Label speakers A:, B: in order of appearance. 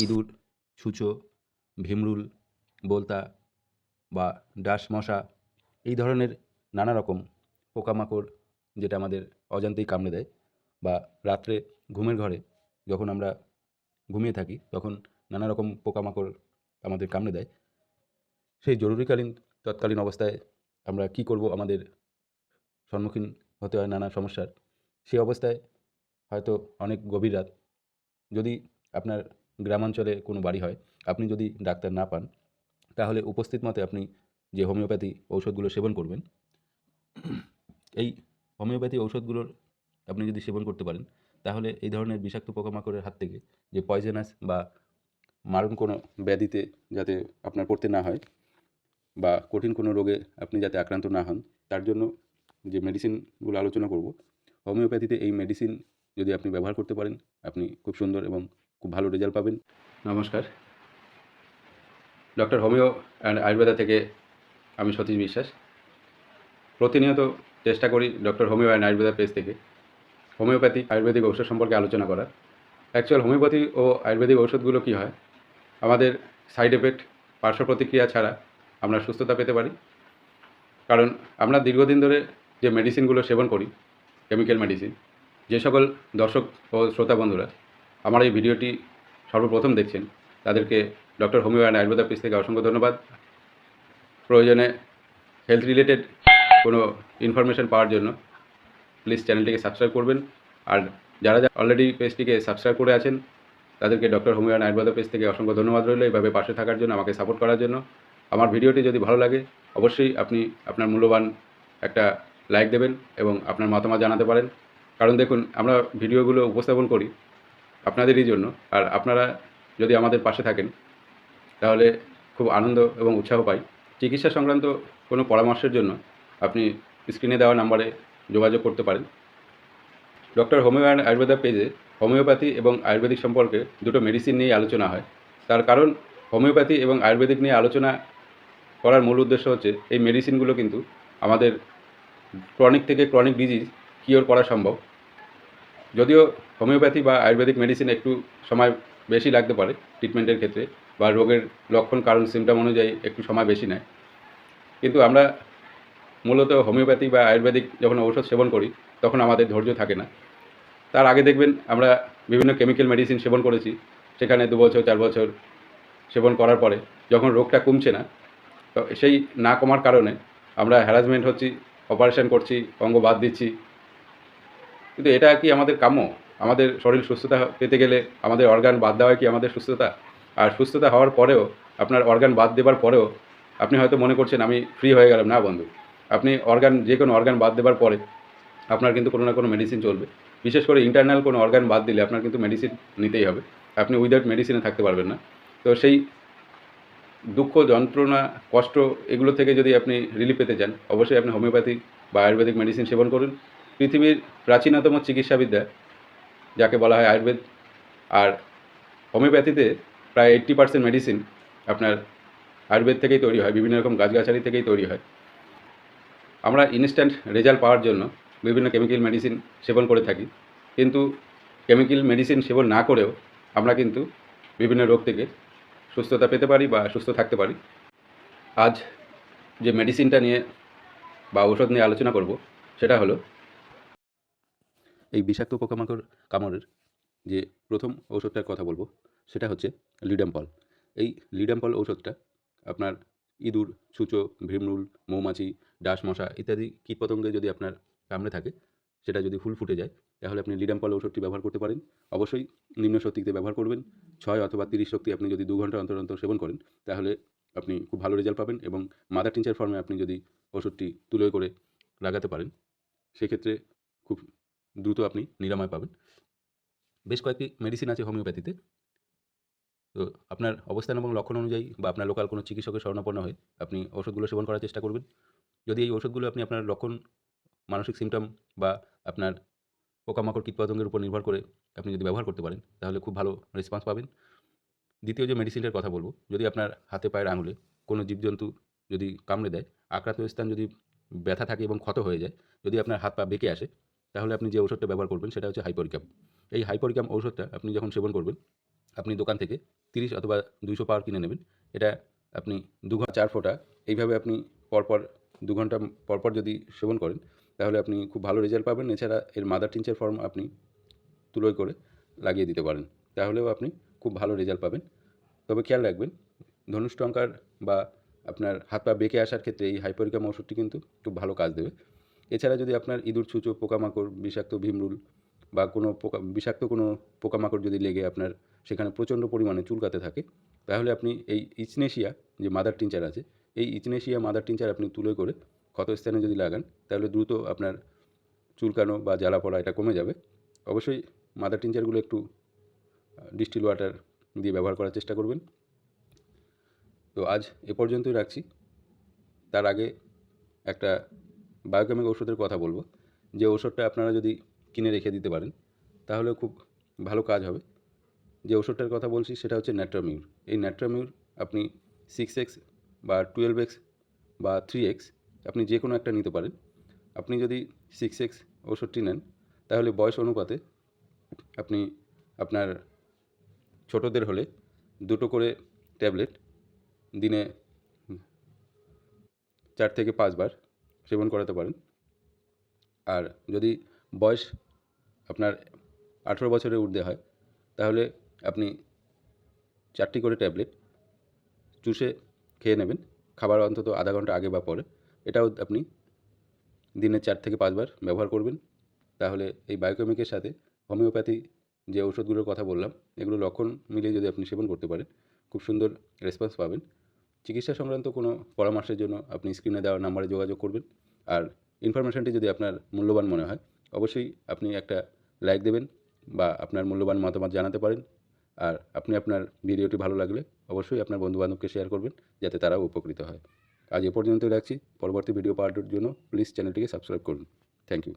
A: ইঁদুর, ছুঁচো, ভিমরুল, বোলতা বা ডাস মশা এই ধরনের নানা রকম পোকামাকড় যেটা আমাদের অজান্তেই কামড়ে দেয় বা রাত্রে ঘুমের ঘরে যখন আমরা ঘুমিয়ে থাকি তখন নানা রকম পোকামাকড় আমাদের কামড়ে দেয়। সেই জরুরিকালীন, তৎকালীন অবস্থায় আমরা কী করব আমাদের সম্মুখীন হতে হয় নানা সমস্যার। সেই অবস্থায় হয়তো অনেক গভীর রাত। যদি আপনার গ্রামাঞ্চলে কোনো বাড়ি হয়, আপনি যদি ডাক্তার না পান, তাহলে উপস্থিত মতে আপনি যে হোমিওপ্যাথি ঔষধগুলো সেবন করবেন, এই হোমিওপ্যাথি ঔষধগুলোর আপনি যদি সেবন করতে পারেন, তাহলে এই ধরনের বিষাক্ত পোকামাকড়ের হাত থেকে যে পয়জনাস বা মারণ কোনো ব্যাধিতে যাতে আপনার পড়তে না হয় বা কঠিন কোনো রোগে আপনি যাতে আক্রান্ত না হন, তার জন্য যে মেডিসিনগুলো আলোচনা করব, হোমিওপ্যাথিতে এই মেডিসিন যদি আপনি ব্যবহার করতে পারেন, আপনি খুব সুন্দর এবং খুব ভালো রেজাল্ট পাবেন। নমস্কার। ডক্টর হোমিও অ্যান্ড আয়ুর্বেদা থেকে আমি সতীশ বিশ্বাস। প্রতিনিয়ত চেষ্টা করি doctor homeo and Ayurveda page থেকে হোমিওপ্যাথি, আয়ুর্বেদিক ঔষধ সম্পর্কে আলোচনা করার। অ্যাকচুয়াল হোমিওপ্যাথি ও আয়ুর্বেদিক ঔষধগুলো কী হয়? আমাদের সাইড এফেক্ট পার্শ্ব প্রতিক্রিয়া ছাড়া আমরা সুস্থতা পেতে পারি। কারণ আমরা দীর্ঘদিন ধরে যে মেডিসিনগুলো সেবন করি কেমিক্যাল মেডিসিন যে সকল দর্শক ও শ্রোতা বন্ধুরা আমার এই ভিডিওটি সর্বপ্রথম দেখছেন। তাদেরকে doctor homeo and Ayurveda piece থেকে অসংখ্য ধন্যবাদ। প্রয়োজনে হেলথ রিলেটেড কোনো ইনফরমেশন পাওয়ার জন্য প্লিজ চ্যানেলটিকে সাবস্ক্রাইব করবেন। আর যারা যারা অলরেডি পেজটিকে সাবস্ক্রাইব করে আছেন, তাদেরকে doctor homeo and Ayurveda page থেকে অসংখ্য ধন্যবাদ রইল। এইভাবে পাশে থাকার জন্য, আমাকে সাপোর্ট করার জন্য। আমার ভিডিওটি যদি ভালো লাগে, অবশ্যই আপনি আপনার মূল্যবান একটা লাইক দেবেন এবং আপনার মতামত জানাতে পারেন। কারণ দেখুন, আমরা ভিডিওগুলো উপস্থাপন করি। আপনাদেরই জন্য। আর আপনারা যদি আমাদের পাশে থাকেন, তাহলে খুব আনন্দ এবং উৎসাহ পাই। চিকিৎসা সংক্রান্ত কোনো পরামর্শের জন্য আপনি স্ক্রিনে দেওয়া নাম্বারে যোগাযোগ করতে পারেন। ডক্টর হোমিও অ্যান্ড আয়ুর্বেদা পেজে হোমিওপ্যাথি এবং আয়ুর্বেদিক সম্পর্কে দুটো মেডিসিন নিয়ে আলোচনা হয়। তার কারণ হোমিওপ্যাথি এবং আয়ুর্বেদিক নিয়ে আলোচনা করার মূল উদ্দেশ্য হচ্ছে, এই মেডিসিনগুলো কিন্তু আমাদের ক্রনিক থেকে ক্রনিক ডিজিজ কিওর করা সম্ভব। যদিও হোমিওপ্যাথি বা আয়ুর্বেদিক মেডিসিন একটু সময় বেশি লাগতে পারে ট্রিটমেন্টের ক্ষেত্রে বা রোগের লক্ষণ, কারণ সিমটম অনুযায়ী একটু সময় বেশি নেয়। কিন্তু আমরা মূলত হোমিওপ্যাথি বা আয়ুর্বেদিক যখন ঔষধ সেবন করি, তখন আমাদের ধৈর্য থাকে না। তার আগে দেখবেন আমরা বিভিন্ন কেমিক্যাল মেডিসিন সেবন করেছি, সেখানে দু বছর, চার বছর সেবন করার পরে যখন রোগটা কমছে না সেই না কমার কারণে আমরা হ্যারাসমেন্ট হচ্ছি অপারেশন করছি, অঙ্গ বাদ দিচ্ছি কিন্তু এটা কি আমাদের কাম্য? আমাদের শরীর সুস্থতা পেতে গেলে আমাদের অর্গান বাদ দেওয়া কি আমাদের সুস্থতা? আর সুস্থতা হওয়ার পরেও, আপনার অর্গান বাদ দেবার পরেও, আপনি হয়তো মনে করছেন আমি ফ্রি হয়ে গেলাম। না বন্ধু, আপনি অর্গান যে কোনো অর্গান বাদ দেবার পরে, আপনার কিন্তু কোনো না কোনো মেডিসিন চলবে। বিশেষ করে ইন্টারনাল কোনো অর্গান বাদ দিলে আপনার কিন্তু মেডিসিন নিতেই হবে। আপনি উইদাউট মেডিসিনে থাকতে পারবেন না। তো সেই দুঃখ, যন্ত্রণা, কষ্ট, এগুলো থেকে যদি আপনি রিলিফ পেতে চান, অবশ্যই আপনি হোমিওপ্যাথি বা আয়ুর্বেদিক মেডিসিন সেবন করুন। পৃথিবীর প্রাচীনতম চিকিৎসাবিদ্যা, যাকে বলা হয় আয়ুর্বেদ, আর হোমিওপ্যাথিতে প্রায় এইট্টি পার্সেন্ট মেডিসিন আপনার আয়ুর্বেদ থেকেই তৈরি হয়, বিভিন্ন রকম গাছগাছালি থেকেই তৈরি হয়। আমরা ইনস্ট্যান্ট রেজাল্ট পাওয়ার জন্য বিভিন্ন কেমিক্যাল মেডিসিন সেবন করে থাকি, কিন্তু কেমিক্যাল মেডিসিন সেবন না করেও আমরা কিন্তু বিভিন্ন রোগ থেকে সুস্থতা পেতে পারি বা সুস্থ থাকতে পারি। আজ যে মেডিসিনটা নিয়ে বা ঔষধ নিয়ে আলোচনা করব, সেটা হলো এই বিষাক্ত পোকামাকড় কামড়ের যে প্রথম ঔষধটার কথা বলব, সেটা হচ্ছে লিডাম্পল। এই লিডাম্পল ঔষধটা আপনার ইঁদুর ছুঁচো ভীমরুল, মৌমাছি ডাস মশা ইত্যাদি কীটপতঙ্গে যদি আপনার কামড়ে থাকে, সেটা যদি ফুল ফুটে যায়, তাহলে আপনি লিডাম্পল ঔষধটি ব্যবহার করতে পারেন। অবশ্যই নিম্ন শক্তিতে ব্যবহার করবেন। ছয় অথবা তিরিশ শক্তি আপনি যদি দু ঘণ্টা অন্তর অন্তর সেবন করেন, তাহলে আপনি খুব ভালো রেজাল্ট পাবেন এবং মাদার টিনচার ফর্মে আপনি যদি ওষুধটি তুলে করে লাগাতে পারেন, সেক্ষেত্রে খুব দ্রুত আপনি নিরাময় পাবেন। বেশ কয়েকটি মেডিসিন আছে হোমিওপ্যাথিতে তো আপনার অবস্থান এবং লক্ষণ অনুযায়ী বা আপনার লোকাল কোনো চিকিৎসকের শরণাপন্ন হয়ে আপনি ওষুধগুলো সেবন করার চেষ্টা করবেন। যদি এই ওষুধগুলো আপনি আপনার লক্ষণ, মানসিক সিমটম বা আপনার পোকামাকড়, কীটপতঙ্গের উপর নির্ভর করে আপনি যদি ব্যবহার করতে পারেন, তাহলে খুব ভালো রেসপন্স পাবেন। দ্বিতীয় যে মেডিসিনটার কথা বলব, যদি আপনার হাতে, পায়ের আঙুলে কোনো জীবজন্তু যদি কামড়ে দেয়, আক্রান্ত স্থান যদি ব্যথা থাকে এবং ক্ষত হয়ে যায়, যদি আপনার হাত পা বেঁকে আসে তাহলে আপনি যে ঔষধটা ব্যবহার করবেন সেটা হচ্ছে হাইপরিকাম এই হাইপরিকাম ঔষধটা আপনি যখন সেবন করবেন, আপনি দোকান থেকে তিরিশ অথবা দুইশো পাওয়ার কিনে নেবেন। এটা আপনি দু ঘণ্টা, চার ফোঁটা, এইভাবে আপনি পরপর দু ঘণ্টা পরপর যদি সেবন করেন, তাহলে আপনি খুব ভালো রেজাল্ট পাবেন। এছাড়া এর মাদার টিনচার ফর্ম আপনি তুলোয় করে লাগিয়ে দিতে পারেন। তাহলেও আপনি খুব ভালো রেজাল্ট পাবেন। তবে খেয়াল রাখবেন ধনুষ্টঙ্কার বা আপনার হাত পা বেঁকে আসার ক্ষেত্রে এই হাইপরিকাম ওষুধটি কিন্তু খুব ভালো কাজ দেবে। এছাড়া যদি আপনার ইঁদুর, ছুঁচো, পোকামাকড়, বিষাক্ত ভীমরুল বা কোনো পোকা, বিষাক্ত কোনো পোকামাকড় যদি লেগে আপনার সেখানে প্রচণ্ড পরিমাণে চুলকাতে থাকে, তাহলে আপনি এই ইচনেশিয়া যে মাদার টিনচার আছে, এই ইচনেশিয়া মাদার টিনচার আপনি তুলে করে ক্ষতস্থানে যদি লাগান, তাহলে দ্রুত আপনার চুলকানো বা জ্বালা পড়া এটা কমে যাবে। অবশ্যই মাদার টিনচারগুলো একটু ডিস্টিল ওয়াটার দিয়ে ব্যবহার করার চেষ্টা করবেন। তো আজ এ পর্যন্তই রাখছি। তার আগে একটা বায়োকেমিক ওষুধের কথা বলব। যে ওষুধটা আপনারা যদি কিনে রেখে দিতে পারেন তাহলে খুব ভালো কাজ হবে। যে ওষুধটার কথা বলছি, সেটা হচ্ছে ন্যাট্রামিউর এই ন্যাট্রামিউর আপনি সিক্স এক্স বা টুয়েলভ এক্স বা থ্রি এক্স আপনি যে কোনো একটা নিতে পারেন। আপনি যদি সিক্স এক্স ওষুধটি নেন, তাহলে বয়স অনুপাতে আপনি আপনার ছোটদের হলে দুটো করে ট্যাবলেট দিনে চার থেকে পাঁচবার সেবন করাতে পারেন। আর যদি বয়স আপনার আঠেরো বছরের ঊর্ধ্বে হয়, তাহলে আপনি চারটি করে ট্যাবলেট চুষে খেয়ে নেবেন। খাবার অন্তত আধা ঘণ্টা আগে বা পরে। এটাও আপনি দিনে চার থেকে পাঁচবার ব্যবহার করবেন। তাহলে এই বায়োকেমিকের সাথে হোমিওপ্যাথি যে ওষুধগুলোর কথা বললাম এগুলো লক্ষণ মিলিয়ে যদি আপনি সেবন করতে পারেন, খুব সুন্দর রেসপন্স পাবেন। চিকিৎসা সংক্রান্ত কোনো পরামর্শের জন্য আপনি স্ক্রিনে দেওয়া নাম্বারে যোগাযোগ করবেন। আর ইনফরমেশনটি যদি আপনার মূল্যবান মনে হয়, অবশ্যই আপনি একটা লাইক দেবেন বা আপনার মূল্যবান মতামত জানাতে পারেন। আর আপনি আপনার ভিডিওটি ভালো লাগলে অবশ্যই আপনার বন্ধুবান্ধবকে শেয়ার করবেন, যাতে তারাও উপকৃত হয়। আজ এ পর্যন্ত রাখছি। পরবর্তী ভিডিও পাওয়ার জন্য প্লিজ চ্যানেলটিকে সাবস্ক্রাইব করুন। Thank you